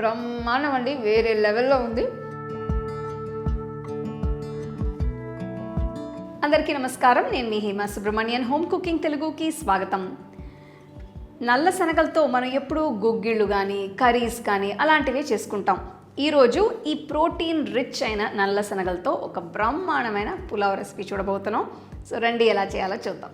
బ్రహ్మాండం అండి వేరే లెవెల్లో ఉంది. అందరికీ నమస్కారం. నేను మీ హేమా సుబ్రహ్మణ్యన్ హోమ్ కుకింగ్ తెలుగుకి స్వాగతం. నల్ల శనగలతో మనం ఎప్పుడూ గుగ్గిళ్ళు కానీ కర్రీస్ కానీ అలాంటివి చేసుకుంటాం. ఈరోజు ఈ ప్రోటీన్ రిచ్ అయిన నల్ల శనగలతో ఒక బ్రహ్మాండమైన పులావ్ రెసిపీ చూడబోతున్నాం. సో రండి ఎలా చేయాలో చూద్దాం.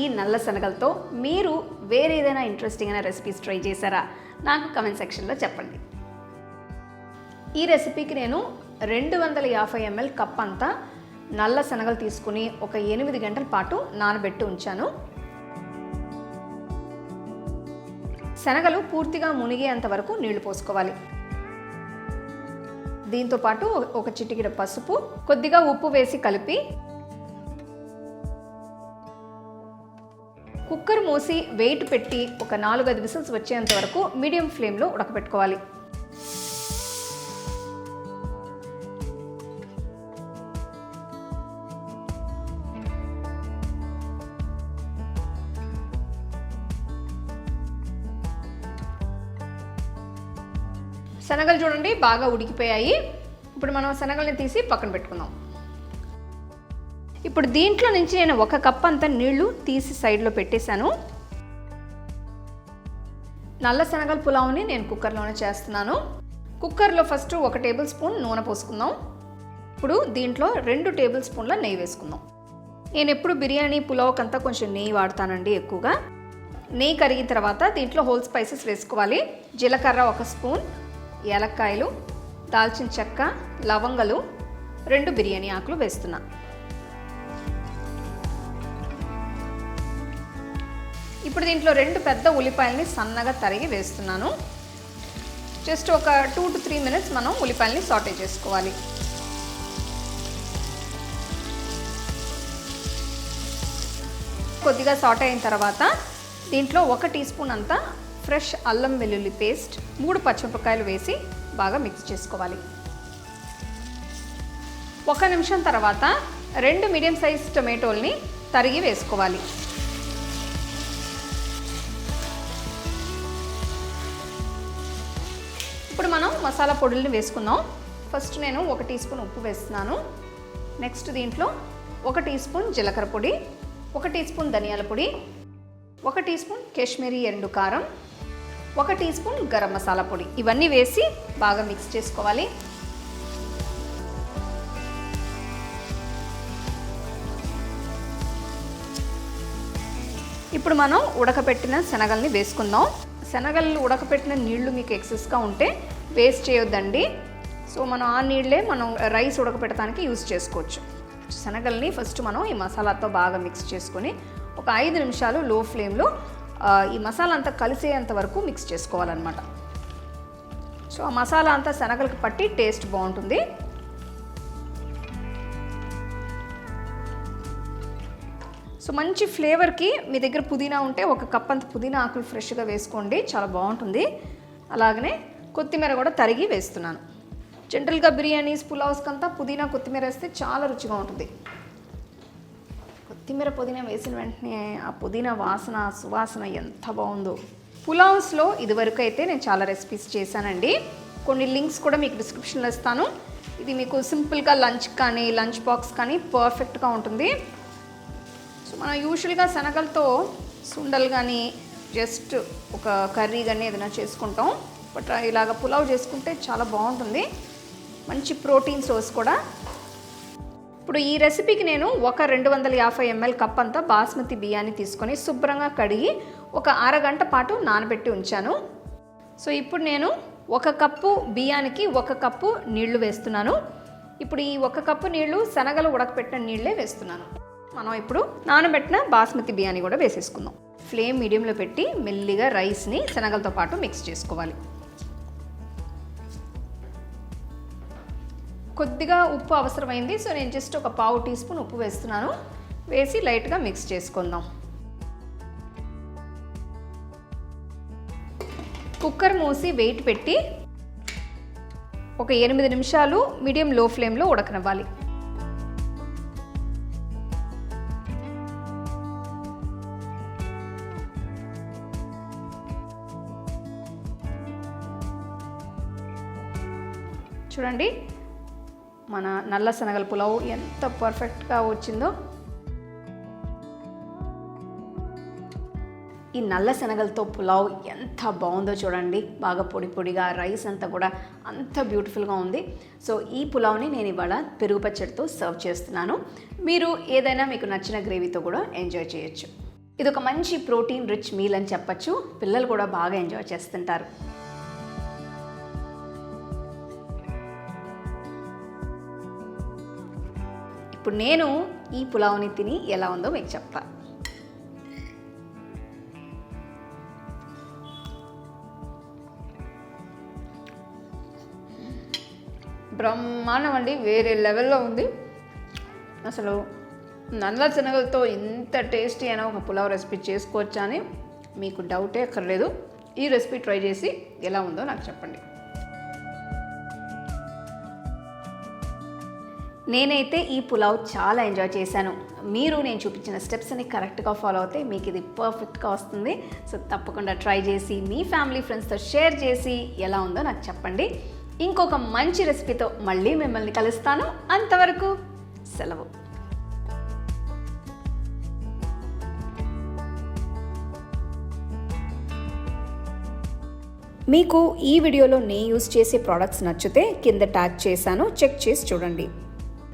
ఈ నల్ల శనగలతో మీరు వేరే ఏదైనా ఇంట్రెస్టింగ్ అయిన రెసిపీస్ ట్రై చేశారా? నాకు కమెంట్ సెక్షన్లో చెప్పండి. ఈ రెసిపీకి నేను రెండు వందల యాభై ఎంఎల్ కప్ అంతా నల్ల శనగలు తీసుకుని ఒక ఎనిమిది గంటల పాటు నానబెట్టి ఉంచాను. శనగలు పూర్తిగా మునిగేంత వరకు నీళ్ళు పోసుకోవాలి. దీంతో పాటు ఒక చిటికెడ పసుపు కొద్దిగా ఉప్పు వేసి కలిపి కుక్కర్ మూసి వెయిట్ పెట్టి ఒక నాలుగైదు విసిల్స్ వచ్చేంత వరకు మీడియం ఫ్లేమ్లో ఉడకబెట్టుకోవాలి. శనగలు చూడండి బాగా ఉడికిపోయాయి. ఇప్పుడు మనం శనగల్ని తీసి పక్కన పెట్టుకుందాం. ఇప్పుడు దీంట్లో నుంచి నేను ఒక కప్ అంత నీళ్ళు తీసి సైడ్లో పెట్టేశాను. నల్ల శనగల పులావ్ని నేను కుక్కర్లోనే చేస్తున్నాను. కుక్కర్లో ఫస్ట్ ఒక టేబుల్ స్పూన్ నూనె పోసుకుందాం. ఇప్పుడు దీంట్లో రెండు టేబుల్ స్పూన్ల నెయ్యి వేసుకుందాం. నేను ఎప్పుడు బిర్యానీ పులావ్కంతా కొంచెం నెయ్యి వాడతానండి ఎక్కువగా. నెయ్యి కరిగిన తర్వాత దీంట్లో హోల్ స్పైసెస్ వేసుకోవాలి. జీలకర్ర ఒక స్పూన్ ఏలక్కాయలు దాల్చిన చెక్క లవంగలు రెండు బిర్యానీ ఆకులు వేస్తున్నాను ఇప్పుడు దీంట్లో రెండు పెద్ద ఉల్లిపాయలని సన్నగా తరిగి వేస్తున్నాను. జస్ట్ ఒక టూ టు త్రీ మినిట్స్ మనం ఉల్లిపాయలని సాటే చేసుకోవాలి. కొద్దిగా సాట్ అయిన తర్వాత దీంట్లో ఒక టీ స్పూన్ అంతా ఫ్రెష్ అల్లం వెల్లుల్లి పేస్ట్ మూడు పచ్చిమిరపకాయలు వేసి బాగా మిక్స్ చేసుకోవాలి. ఒక నిమిషం తర్వాత రెండు మీడియం సైజ్ టొమాటోల్ని తరిగి వేసుకోవాలి. మసాలా పొడుల్ని వేసుకుందాం. ఫస్ట్ నేను ఒక టీ స్పూన్ ఉప్పు వేస్తున్నాను. నెక్స్ట్ దీంట్లో ఒక టీ స్పూన్ జీలకర్ర పొడి ఒక టీ స్పూన్ ధనియాల పొడి ఒక టీ స్పూన్ కాశ్మీరీ ఎండు కారం ఒక టీ స్పూన్ గరం మసాలా పొడి. ఇవన్నీ వేసి బాగా మిక్స్ చేసుకోవాలి. ఇప్పుడు మనం ఉడకపెట్టిన శనగల్ని వేసుకుందాం. శనగలు ఉడకపెట్టిన నీళ్ళు మీకు ఎక్సెస్గా ఉంటే వేస్ట్ చేయొద్దండి. సో మనం ఆ నీళ్ళే మనం రైస్ ఉడకపెట్టడానికి యూస్ చేసుకోవచ్చు. శనగల్ని ఫస్ట్ మనం ఈ మసాలాతో బాగా మిక్స్ చేసుకొని ఒక ఐదు నిమిషాలు లో ఫ్లేమ్లో ఈ మసాలా అంతా కలిసేంత వరకు మిక్స్ చేసుకోవాలన్నమాట. సో ఆ మసాలా అంతా శనగలకు పట్టి టేస్ట్ బాగుంటుంది. సో మంచి ఫ్లేవర్కి మీ దగ్గర పుదీనా ఉంటే ఒక కప్ అంత పుదీనా ఆకులు ఫ్రెష్గా వేసుకోండి. చాలా బాగుంటుంది. అలాగనే కొత్తిమీర కూడా తరిగి వేస్తున్నాను. జనరల్గా బిర్యానీస్ పులావ్స్కి అంతా పుదీనా కొత్తిమీర వేస్తే చాలా రుచిగా ఉంటుంది. కొత్తిమీర పుదీనా వేసిన వెంటనే ఆ పుదీనా వాసన సువాసన ఎంత బాగుందో. పులావ్స్లో ఇదివరకు అయితే నేను చాలా రెసిపీస్ చేశానండి. కొన్ని లింక్స్ కూడా మీకు డిస్క్రిప్షన్లో ఇస్తాను. ఇది మీకు సింపుల్గా లంచ్ కానీ లంచ్ బాక్స్ కానీ పర్ఫెక్ట్గా ఉంటుంది. సో మనం యూజువల్గా శనగలతో సుండలు కానీ జస్ట్ ఒక కర్రీ కానీ ఏదైనా చేసుకుంటాం. బట్ ఇలాగ పులావ్ చేసుకుంటే చాలా బాగుంటుంది. మంచి ప్రోటీన్ సోర్స్ కూడా. ఇప్పుడు ఈ రెసిపీకి నేను ఒక రెండు వందల యాభై ఎంఎల్ కప్ అంతా బాస్మతి బియ్యాన్ని తీసుకొని శుభ్రంగా కడిగి ఒక అరగంట పాటు నానబెట్టి ఉంచాను. సో ఇప్పుడు నేను ఒక కప్పు బియ్యానికి ఒక కప్పు నీళ్ళు వేస్తున్నాను. ఇప్పుడు ఈ ఒక కప్పు నీళ్ళు శనగలు ఉడకపెట్టిన నీళ్ళే వేస్తున్నాను. మనం ఇప్పుడు నానబెట్టిన బాస్మతి బియ్యాన్ని కూడా వేసేసుకుందాం. ఫ్లేమ్ మీడియంలో పెట్టి మెల్లిగా రైస్ని శనగలతో పాటు మిక్స్ చేసుకోవాలి. కొద్దిగా ఉప్పు అవసరమైంది. సో నేను జస్ట్ ఒక పావు టీ స్పూన్ ఉప్పు వేస్తున్నాను. వేసి లైట్గా మిక్స్ చేసుకుందాం. కుక్కర్ మూసి వెయిట్ పెట్టి ఒక ఎనిమిది నిమిషాలు మీడియం లో ఫ్లేమ్లో ఉడకనివ్వాలి. చూడండి మన నల్ల శనగల పులావ్ ఎంత పర్ఫెక్ట్గా వచ్చిందో. ఈ నల్ల శనగలతో పులావ్ ఎంత బాగుందో చూడండి. బాగా పొడి పొడిగా రైస్ అంతా కూడా అంత బ్యూటిఫుల్గా ఉంది. సో ఈ పులావ్ని నేను ఇవాళ పెరుగు పచ్చడితో సర్వ్ చేస్తున్నాను. మీరు ఏదైనా మీకు నచ్చిన గ్రేవీతో కూడా ఎంజాయ్ చేయొచ్చు. ఇది ఒక మంచి ప్రోటీన్ రిచ్ మీల్ అని చెప్పచ్చు. పిల్లలు కూడా బాగా ఎంజాయ్ చేస్తుంటారు. ఇప్పుడు నేను ఈ పులావ్ని తిని ఎలా ఉందో మీకు చెప్తా. బ్రహ్మాండం అండి వేరే లెవెల్లో ఉంది. అసలు నల్ల శనగలతో ఇంత టేస్టీ అయిన ఒక పులావ్ రెసిపీ చేసుకోవచ్చా అని మీకు డౌటే అక్కర్లేదు. ఈ రెసిపీ ట్రై చేసి ఎలా ఉందో నాకు చెప్పండి. నేనైతే ఈ పులావ్ చాలా ఎంజాయ్ చేశాను. మీరు నేను చూపించిన స్టెప్స్ని కరెక్ట్గా ఫాలో అవుతే మీకు ఇది పర్ఫెక్ట్గా వస్తుంది. సో తప్పకుండా ట్రై చేసి మీ ఫ్యామిలీ ఫ్రెండ్స్తో షేర్ చేసి ఎలా ఉందో నాకు చెప్పండి. ఇంకొక మంచి రెసిపీతో మళ్ళీ మిమ్మల్ని కలుస్తాను. అంతవరకు సెలవు. మీకు ఈ వీడియోలో నేను యూస్ చేసే ప్రోడక్ట్స్ నచ్చితే కింద ట్యాగ్ చేశాను. చెక్ చేసి చూడండి.